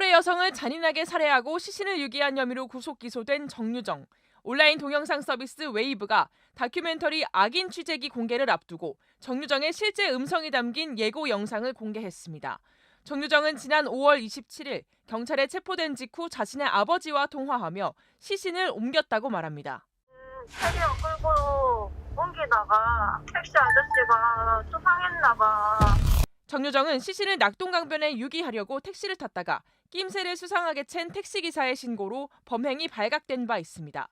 또래 여성을 잔인하게 살해하고 시신을 유기한 혐의로 구속 기소된 정유정. 온라인 동영상 서비스 웨이브가 다큐멘터리 악인 취재기 공개를 앞두고 정유정의 실제 음성이 담긴 예고 영상을 공개했습니다. 정유정은 지난 5월 27일 경찰에 체포된 직후 자신의 아버지와 통화하며 시신을 옮겼다고 말합니다. 캐리어 끌고 옮기다가 택시 아저씨가 수상했나 봐. 정유정은 시신을 낙동강변에 유기하려고 택시를 탔다가 낌새를 수상하게 챈 택시기사의 신고로 범행이 발각된 바 있습니다.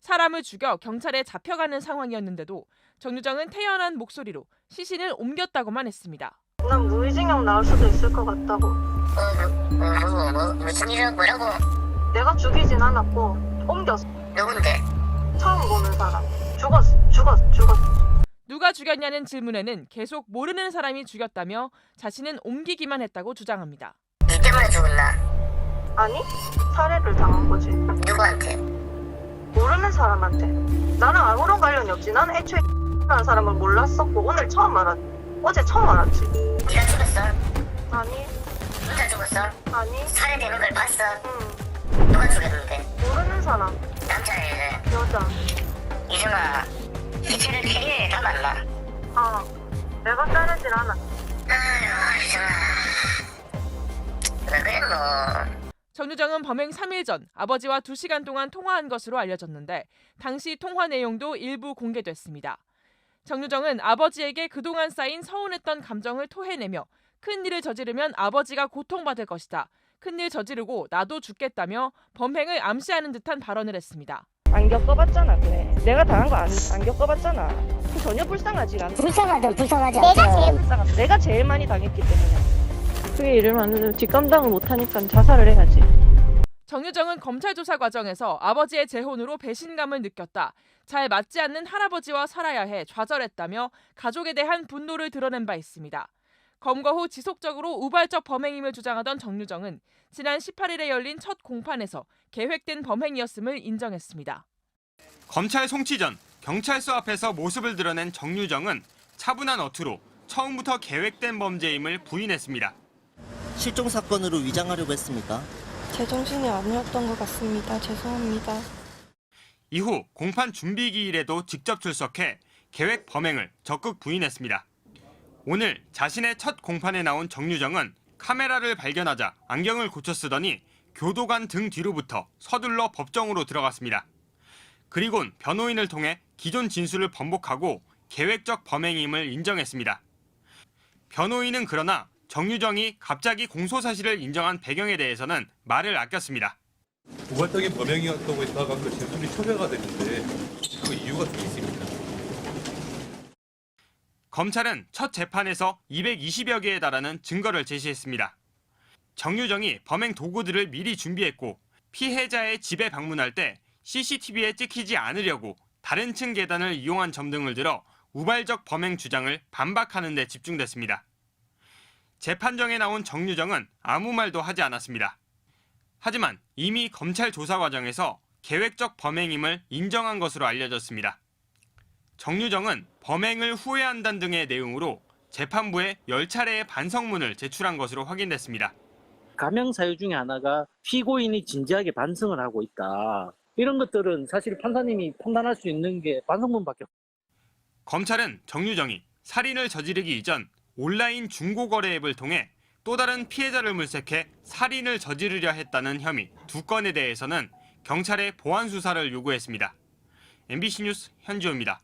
사람을 죽여 경찰에 잡혀가는 상황이었는데도 정유정은 태연한 목소리로 시신을 옮겼다고만 했습니다. 난 무의징역 나올 수도 있을 것 같다고. 어, 뭐, 뭐, 뭐, 무슨 일이야, 뭐라고? 내가 죽이진 않았고 옮겼어. 누군데? 처음 보는 사람. 죽었어. 죽었어. 죽었어. 죽였냐는 질문에는 계속 모르는 사람이 죽였다며 자신은 옮기기만 했다고 주장합니다. 니 때문에 죽었나? 아니? 살해를 당한 거지. 누구한테? 모르는 사람한테. 나랑 아무런 관련이 없지. 나는 애초에 라는 사람을 몰랐었고 오늘 처음 알았. 어제 처음 알았지. 니가 죽었어? 아니, 혼자 죽었어? 아니, 살해되는 걸 봤어? 응. 누가 죽였는데? 모르는 사람. 남자애를 여자. 이승아 시체를 캐리어에 담았나? 아, 내가 자르질 않아. 그랬노? 정유정은 범행 3일 전 아버지와 2시간 동안 통화한 것으로 알려졌는데 당시 통화 내용도 일부 공개됐습니다. 정 유정은 아버지에게 그동안 쌓인 서운했던 감정을 토해내며 큰 일을 저지르면 아버지가 고통받을 것이다. 큰 일 저지르고 나도 죽겠다며 범행을 암시하는 듯한 발언을 했습니다. 안 겪어봤잖아 그래. 내가 당한 거 안 안 겪어봤잖아. 전혀 불쌍하지 않아. 불쌍하든 불쌍하지 않든 불쌍하다. 내가 제일 많이 당했기 때문에. 그게 이러면 뒷감당을 못하니까 자살을 해야지. 정유정은 검찰 조사 과정에서 아버지의 재혼으로 배신감을 느꼈다. 잘 맞지 않는 할아버지와 살아야 해 좌절했다며 가족에 대한 분노를 드러낸 바 있습니다. 검거 후 지속적으로 우발적 범행임을 주장하던 정유정은 지난 18일에 열린 첫 공판에서 계획된 범행이었음을 인정했습니다. 검찰 송치 전 경찰서 앞에서 모습을 드러낸 정유정은 차분한 어투로 처음부터 계획된 범죄임을 부인했습니다. 실종 사건으로 위장하려고 했습니까? 제정신이 아니었던 것 같습니다. 죄송합니다. 이후 공판 준비 기일에도 직접 출석해 계획 범행을 적극 부인했습니다. 오늘 자신의 첫 공판에 나온 정유정은 카메라를 발견하자 안경을 고쳐 쓰더니 교도관 등 뒤로부터 서둘러 법정으로 들어갔습니다. 그리곤 변호인을 통해 기존 진술을 번복하고 계획적 범행임을 인정했습니다. 변호인은 그러나 정유정이 갑자기 공소 사실을 인정한 배경에 대해서는 말을 아꼈습니다. 우발적인 범행이었다고 했다가 그 진술이 초래가 됐는데 그 이유가 좀 있습니다. 검찰은 첫 재판에서 220여 개에 달하는 증거를 제시했습니다. 정유정이 범행 도구들을 미리 준비했고 피해자의 집에 방문할 때 CCTV에 찍히지 않으려고 다른 층 계단을 이용한 점 등을 들어 우발적 범행 주장을 반박하는 데 집중됐습니다. 재판정에 나온 정유정은 아무 말도 하지 않았습니다. 하지만 이미 검찰 조사 과정에서 계획적 범행임을 인정한 것으로 알려졌습니다. 정유정은 범행을 후회한다는 등의 내용으로 재판부에 10차례의 반성문을 제출한 것으로 확인됐습니다. 감형 사유 중에 하나가 피고인이 진지하게 반성을 하고 있다. 이런 것들은 사실 판사님이 판단할 수 있는 게 반성문밖에 없 검찰은 정유정이 살인을 저지르기 이전 온라인 중고거래 앱을 통해 또 다른 피해자를 물색해 살인을 저지르려 했다는 혐의 두 건에 대해서는 경찰에 보안 수사를 요구했습니다. MBC 뉴스 현지호입니다.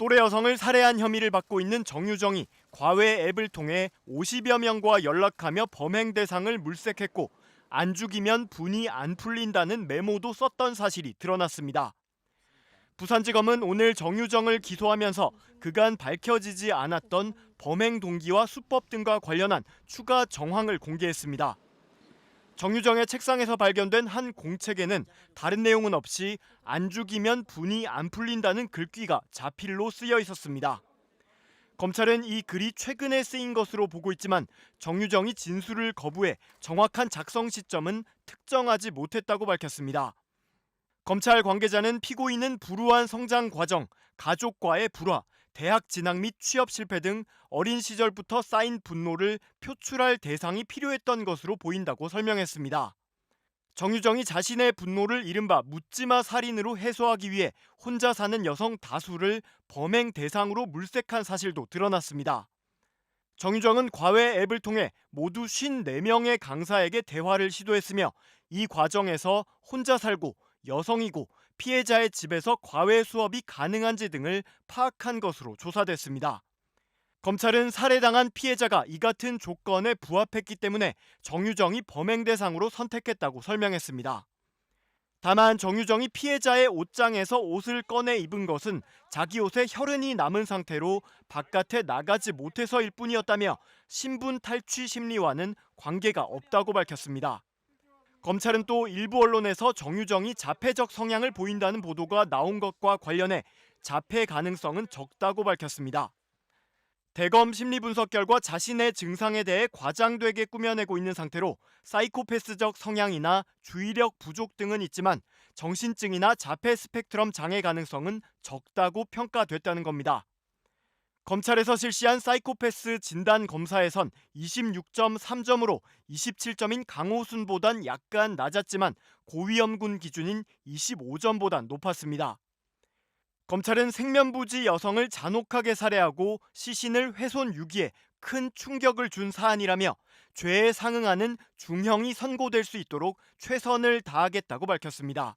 또래 여성을 살해한 혐의를 받고 있는 정유정이 과외 앱을 통해 50여 명과 연락하며 범행 대상을 물색했고 안 죽이면 분이 안 풀린다는 메모도 썼던 사실이 드러났습니다. 부산지검은 오늘 정유정을 기소하면서 그간 밝혀지지 않았던 범행 동기와 수법 등과 관련한 추가 정황을 공개했습니다. 정유정의 책상에서 발견된 한 공책에는 다른 내용은 없이 안 죽이면 분이 안 풀린다는 글귀가 자필로 쓰여 있었습니다. 검찰은 이 글이 최근에 쓰인 것으로 보고 있지만 정유정이 진술을 거부해 정확한 작성 시점은 특정하지 못했다고 밝혔습니다. 검찰 관계자는 피고인은 불우한 성장 과정, 가족과의 불화, 대학 진학 및 취업 실패 등 어린 시절부터 쌓인 분노를 표출할 대상이 필요했던 것으로 보인다고 설명했습니다. 정유정이 자신의 분노를 이른바 묻지마 살인으로 해소하기 위해 혼자 사는 여성 다수를 범행 대상으로 물색한 사실도 드러났습니다. 정유정은 과외 앱을 통해 모두 54명의 강사에게 대화를 시도했으며 이 과정에서 혼자 살고 여성이고 피해자의 집에서 과외 수업이 가능한지 등을 파악한 것으로 조사됐습니다. 검찰은 살해당한 피해자가 이 같은 조건에 부합했기 때문에 정유정이 범행 대상으로 선택했다고 설명했습니다. 다만 정유정이 피해자의 옷장에서 옷을 꺼내 입은 것은 자기 옷에 혈흔이 남은 상태로 바깥에 나가지 못해서일 뿐이었다며 신분 탈취 심리와는 관계가 없다고 밝혔습니다. 검찰은 또 일부 언론에서 정유정이 자폐적 성향을 보인다는 보도가 나온 것과 관련해 자폐 가능성은 적다고 밝혔습니다. 대검 심리 분석 결과 자신의 증상에 대해 과장되게 꾸며내고 있는 상태로 사이코패스적 성향이나 주의력 부족 등은 있지만 정신증이나 자폐 스펙트럼 장애 가능성은 적다고 평가됐다는 겁니다. 검찰에서 실시한 사이코패스 진단 검사에선 26.3점으로 27점인 강호순보단 약간 낮았지만 고위험군 기준인 25점보단 높았습니다. 검찰은 생면부지 여성을 잔혹하게 살해하고 시신을 훼손 유기해 큰 충격을 준 사안이라며 죄에 상응하는 중형이 선고될 수 있도록 최선을 다하겠다고 밝혔습니다.